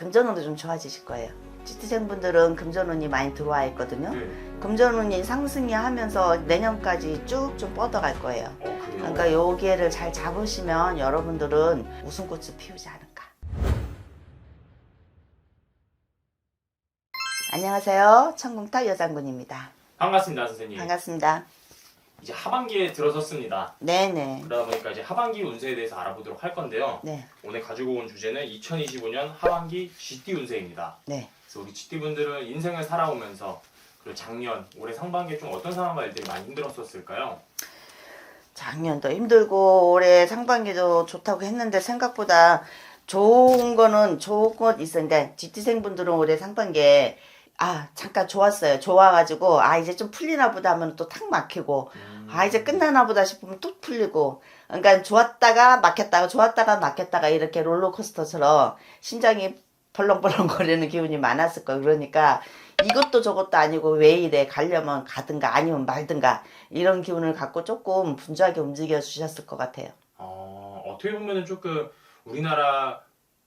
금전운도 좀 좋아지실 거예요. 지티생분들은 금전운이 많이 들어와 있거든요. 네. 금전운이 상승이 하면서 내년까지 쭉 좀 뻗어갈 거예요. 어? 그러니까 요 기회를 잘 잡으시면 여러분들은 웃음꽃을 피우지 않을까. 안녕하세요. 천궁탁 여장군입니다. 반갑습니다 선생님. 반갑습니다. 이제 하반기에 들어섰습니다. 네네. 그러다 보니까 이제 하반기 운세에 대해서 알아보도록 할 건데요. 네. 오늘 가지고 온 주제는 2025년 하반기 GT 운세입니다. 네. 그래서 우리 GT 분들은 인생을 살아오면서 그리고 작년, 올해 상반기에 좀 어떤 상황과 일들이 많이 힘들었었을까요? 작년도 힘들고 올해 상반기도 좋다고 했는데 생각보다 좋은 거는 좋은 것 있었는데 GT생 분들은 올해 상반기에 아 잠깐 좋았어요. 좋아가지고 아 이제 좀 풀리나 보다 하면 또 탁 막히고 아 이제 끝나나 보다 싶으면 또 풀리고 그러니까 좋았다가 막혔다가 좋았다가 막혔다가 이렇게 롤러코스터처럼 심장이 벌렁벌렁 거리는 기분이 많았을 거예요. 그러니까 이것도 저것도 아니고 왜 이래 가려면 가든가 아니면 말든가 이런 기분을 갖고 조금 분주하게 움직여 주셨을 것 같아요. 어, 어떻게 보면은 조금 우리나라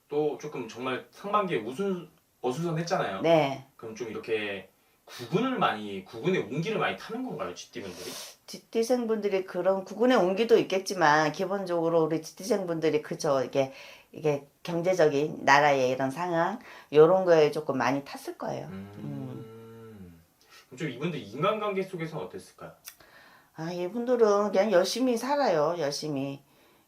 또 조금 정말 상반기에 우순 어수선했잖아요. 네. 그럼 좀 이렇게 구군을 많이 구군의 운기를 많이 타는 건가요, GT 분들이? 지티생분들이 그런 구군의 온기도 있겠지만 기본적으로 우리 지티생분들이 그저 이게 이게 경제적인 나라의 이런 상황 이런 거에 조금 많이 탔을 거예요. 음. 그럼 좀 이분들 인간관계 속에서는 어땠을까요? 아 이분들은 그냥 열심히 살아요. 열심히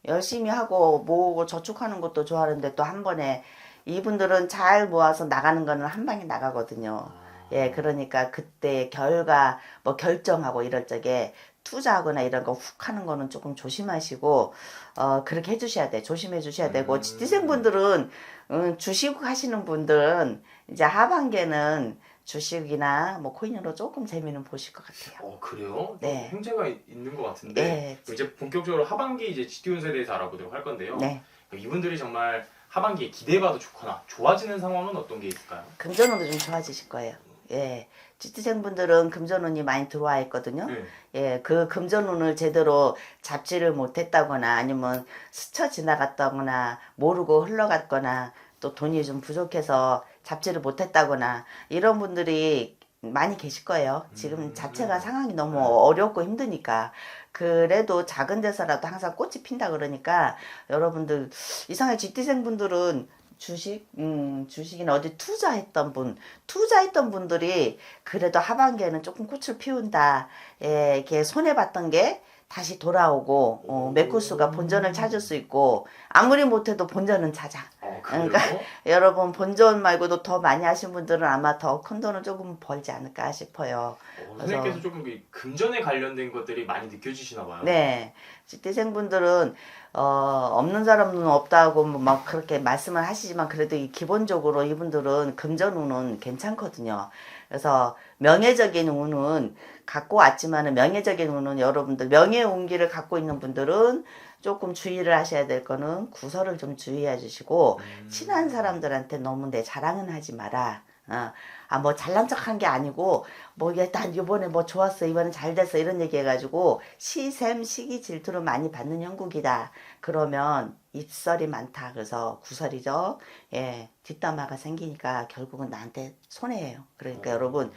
열심히 하고 모으고 저축하는 것도 좋아하는데 또 한 번에 이분들은 잘 모아서 나가는 거는 한 방에 나가거든요. 예, 그러니까 그때 결과 뭐 결정하고 이럴 적에 투자하거나 이런 거 훅 하는 거는 조금 조심하시고 어 그렇게 해주셔야 돼. 조심해 주셔야 되고 음. 지티생분들은 음, 주식 하시는 분들은 이제 하반기에는 주식이나 뭐 코인으로 조금 재미는 보실 것 같아요. 어 그래요? 네. 있- 있는 것 같은데 네. 그럼 이제 본격적으로 하반기 이제 GT 운세에 대해서 알아보도록 할 건데요. 네, 이분들이 정말 하반기에 기대해봐도 좋거나 좋아지는 상황은 어떤 게 있을까요? 금전운도 좀 좋아지실 거예요. 예, 지티생분들은 금전운이 많이 들어와 있거든요. 네. 예, 그 금전운을 제대로 잡지를 못했다거나 아니면 스쳐 지나갔다거나 모르고 흘러갔거나 또 돈이 좀 부족해서 잡지를 못했다거나 이런 분들이 많이 계실 거예요. 지금 음. 자체가 상황이 너무 네. 어렵고 힘드니까. 그래도 작은 데서라도 항상 꽃이 핀다 그러니까 여러분들 이상하게 GT생분들은 주식, 음, 주식이나 어디 투자했던 분, 투자했던 분들이 그래도 하반기에는 조금 꽃을 피운다. 예, 이렇게 손해봤던 게 다시 돌아오고, 어, 매쿠스가 본전을 찾을 수 있고, 아무리 못해도 본전은 찾아. 어? 그러니까 여러분, 본전 말고도 더 많이 하신 분들은 아마 더 큰 돈을 조금 벌지 않을까 싶어요. 어, 선생님께서 조금 이 금전에 관련된 것들이 많이 느껴지시나 봐요. 네. 지대생분들은 어, 없는 사람은 없다고 뭐막 그렇게 말씀을 하시지만 그래도 이 기본적으로 이분들은 금전운은 괜찮거든요. 그래서 명예적인 운은 갖고 왔지만 은 명예적인 운은 여러분들 명예 운기를 갖고 있는 분들은 조금 주의를 하셔야 될 거는 구설을 좀 주의해 주시고 음. 친한 사람들한테 너무 내 자랑은 하지 마라. 어. 아, 뭐 잘난 척한 게 아니고, 뭐, 일단 이번에 뭐 좋았어, 이번에 잘 됐어, 이런 얘기 해가지고, 시샘, 시기, 질투를 많이 받는 형국이다. 그러면 입설이 많다. 그래서 구설이죠. 예, 뒷담화가 생기니까 결국은 나한테 손해예요. 그러니까 어. 여러분,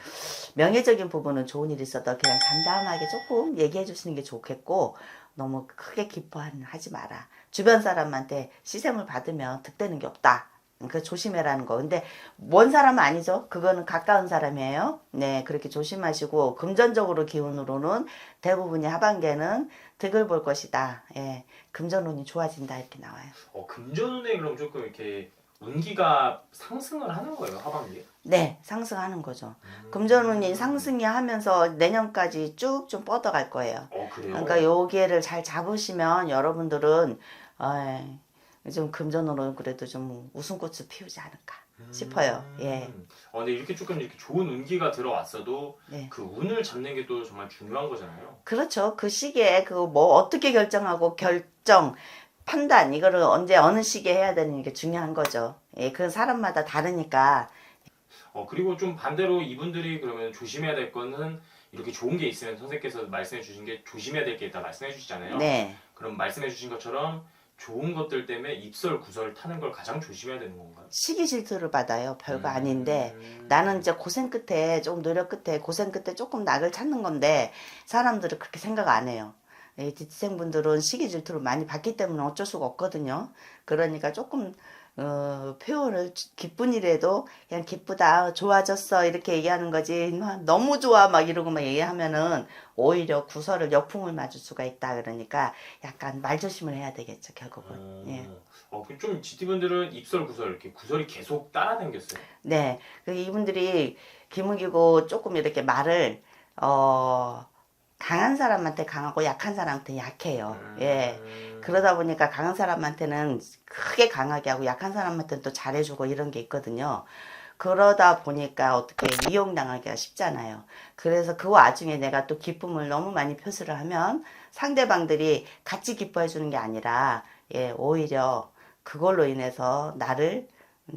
명예적인 부분은 좋은 일 있어도 그냥 담담하게 조금 얘기해 주시는 게 좋겠고, 너무 크게 기뻐하지 마라. 주변 사람한테 시샘을 받으면 득되는 게 없다. 그 조심해라는 거. 근데 먼 사람은 아니죠. 그거는 가까운 사람이에요. 네, 그렇게 조심하시고 금전적으로 기운으로는 대부분이 하반기에는 득을 볼 것이다. 예, 금전운이 좋아진다 이렇게 나와요. 어 금전운에 그럼 조금 이렇게 운기가 상승을 하는 거예요 하반기에? 네, 상승하는 거죠. 음. 금전운이 상승이 하면서 내년까지 쭉 좀 뻗어갈 거예요. 어 그래요? 그러니까 요 기회를 잘 잡으시면 여러분들은 어, 좀 금전으로 그래도 좀 웃음꽃을 피우지 않을까 싶어요. 예. 어, 근데 이렇게 조금 이렇게 좋은 운기가 들어왔어도 네. 그 운을 잡는 게 또 정말 중요한 거잖아요. 그렇죠. 그 시기에 그 뭐 어떻게 결정하고 결정, 판단 이거를 언제 어느 시기에 해야 되는 게 중요한 거죠. 예, 그 사람마다 다르니까. 어 그리고 좀 반대로 이분들이 그러면 조심해야 될 거는 이렇게 좋은 게 있으면 선생님께서 말씀해 주신 게 조심해야 될 게 있다 말씀해 주시잖아요. 네. 그럼 말씀해 주신 것처럼 좋은 것들 때문에 입설 구설 타는 걸 가장 조심해야 되는 건가요? 시기 질투를 받아요. 별거 음. 아닌데 나는 이제 고생 끝에 좀 노력 끝에 고생 끝에 조금 낙을 찾는 건데 사람들은 그렇게 생각 안 해요. 이 지치생분들은 시기 질투를 많이 받기 때문에 어쩔 수가 없거든요. 그러니까 조금 어, 표현을 기쁜 일에도 그냥 기쁘다, 좋아졌어 이렇게 얘기하는 거지. 막 너무 좋아 막 이러고 막 얘기하면은 오히려 구설을 역풍을 맞을 수가 있다. 그러니까 약간 말 조심을 해야 되겠죠 결국은. 어, 예. 어, 그럼 좀 GT분들은 입설 구설 이렇게 구설이 계속 따라다녔어요. 네, 그 이분들이 기묵이고 조금 이렇게 말을 어 강한 사람한테 강하고 약한 사람한테 약해요. 예. 음. 그러다 보니까 강한 사람한테는 크게 강하게 하고 약한 사람한테는 또 잘해주고 이런 게 있거든요. 그러다 보니까 어떻게 이용당하기가 쉽잖아요. 그래서 그 와중에 내가 또 기쁨을 너무 많이 표시를 하면 상대방들이 같이 기뻐해 주는 게 아니라 예, 오히려 그걸로 인해서 나를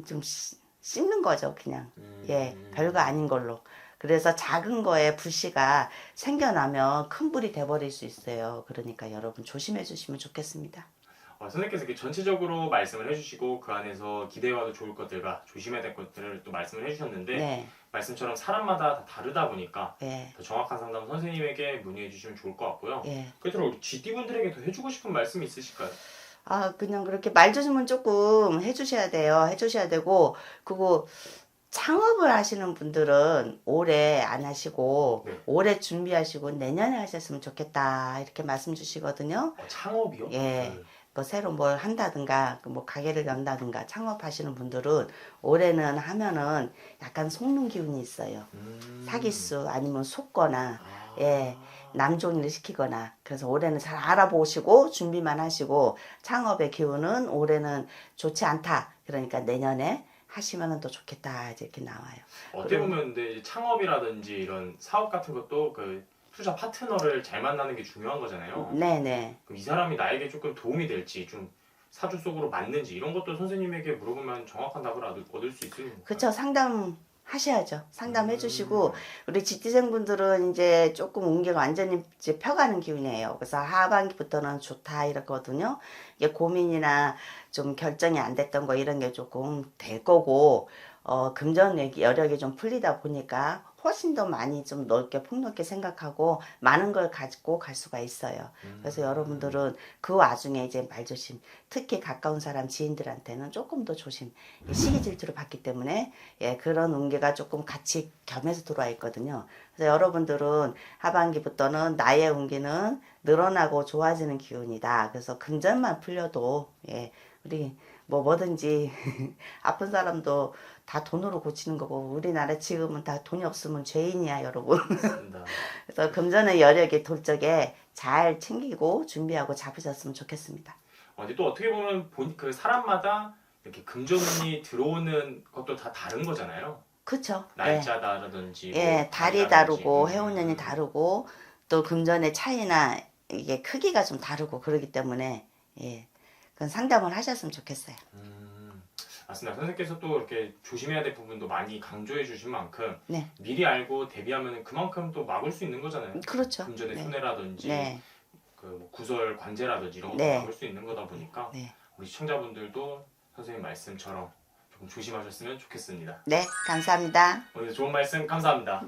좀 씹- 씹는 거죠, 그냥. 음. 예, 별거 아닌 걸로. 그래서 작은 거에 불씨가 생겨나면 큰 불이 돼버릴 수 있어요. 그러니까 여러분 조심해 주시면 좋겠습니다. 어, 선생님께서 이렇게 전체적으로 말씀을 해주시고 그 안에서 기대해와도 좋을 것들과 조심해야 될 것들을 또 말씀을 해주셨는데 네, 말씀처럼 사람마다 다 다르다 보니까 예, 더 정확한 상담 선생님에게 문의해 주시면 좋을 것 같고요. 예. 그렇다면 우리 GT분들에게 더 해주고 싶은 말씀이 있으실까요? 아, 그냥 그렇게 말 조심은 조금 해주셔야 돼요. 해주셔야 되고, 그리고 창업을 하시는 분들은 올해 안 하시고, 네. 올해 준비하시고, 내년에 하셨으면 좋겠다. 이렇게 말씀 주시거든요. 어, 창업이요? 예. 네. 뭐 새로 뭘 한다든가, 그뭐 가게를 연다든가, 창업하시는 분들은 올해는 하면은 약간 속는 기운이 있어요. 음. 사기수 아니면 속거나, 아. 예. 남종일을 시키거나 그래서 올해는 잘 알아보시고 준비만 하시고 창업의 기운은 올해는 좋지 않다 그러니까 내년에 하시면은 또 좋겠다 이렇게 나와요 어떻게 보면 근데 창업이라든지 이런 사업 같은 것도 그 투자 파트너를 잘 만나는 게 중요한 거잖아요. 네네 그럼 이 사람이 나에게 조금 도움이 될지 좀 사주 속으로 맞는지 이런 것도 선생님에게 물어보면 정확한 답을 얻을, 수 있는 건가요? 그쵸 상담 하셔야죠. 상담해 음. 주시고 우리 지티생분들은 이제 조금 운기가 완전히 이제 펴가는 기운이에요. 그래서 하반기부터는 좋다 이렇거든요. 이게 고민이나 좀 결정이 안 됐던 거 이런 게 조금 될 거고 어, 금전 여력이 좀 풀리다 보니까 훨씬 더 많이 좀 넓게 폭넓게 생각하고 많은 걸 가지고 갈 수가 있어요. 그래서 음. 여러분들은 그 와중에 이제 말 조심, 특히 가까운 사람 지인들한테는 조금 더 조심. 이 시기 질투를 받기 때문에 예, 그런 운계가 조금 같이 겸해서 들어와 있거든요. 그래서 여러분들은 하반기부터는 나의 운기는 늘어나고 좋아지는 기운이다. 그래서 금전만 풀려도 예, 우리 뭐 뭐든지 아픈 사람도 다 돈으로 고치는 거고 우리나라 지금은 다 돈이 없으면 죄인이야 여러분. 그래서 금전의 여력이 돌 적에 잘 챙기고 준비하고 잡으셨으면 좋겠습니다. 어, 근데 또 어떻게 보면 본, 그 사람마다 이렇게 금전운이 들어오는 것도 다 다른 거잖아요. 예. 날짜다라든지 뭐 예, 달이 달이라든지. 다르고 음. 해운년이 다르고 또 금전의 차이나 이게 크기가 좀 다르고 그러기 때문에 예, 그건 상담을 하셨으면 좋겠어요. 음, 맞습니다. 선생님께서 또 이렇게 조심해야 될 부분도 많이 강조해 주신 만큼 네. 미리 알고 대비하면 그만큼 또 막을 수 있는 거잖아요. 그렇죠. 금전의 네. 손해라든지 네, 그뭐 구설 관제라든지 이런 것도 네. 막을 수 있는 거다 보니까 네, 우리 시청자분들도 선생님 말씀처럼 조금 조심하셨으면 좋겠습니다. 네, 감사합니다. 오늘 좋은 말씀 감사합니다.